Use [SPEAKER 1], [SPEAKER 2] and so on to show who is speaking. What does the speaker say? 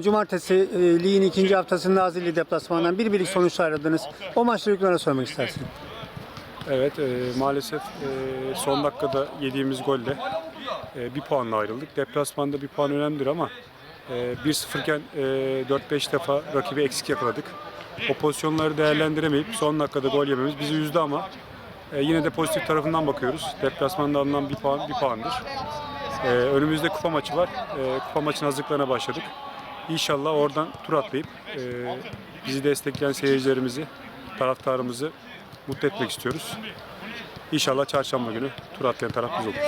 [SPEAKER 1] Cumartesi e, ligin ikinci haftasında Nazilli deplasmanından bir birlik sonuçla ayrıldınız. O maçla ilgili sormak istersin.
[SPEAKER 2] Evet, e, maalesef e, son dakikada yediğimiz golle e, bir puanla ayrıldık. Deplasmanda bir puan önemlidir ama e, 1-0 iken e, 4-5 defa rakibi eksik yakaladık. O pozisyonları değerlendiremeyip son dakikada gol yememiz bizi üzdü ama e, yine de pozitif tarafından bakıyoruz. Deplasmanda alınan bir puan bir puandır. E, önümüzde kupa maçı var. E, kupa maçının hazırlıklarına başladık. İnşallah oradan tur atlayıp e, bizi destekleyen seyircilerimizi, taraftarımızı mutlu etmek istiyoruz. İnşallah çarşamba günü tur atlayan taraf biz oluruz.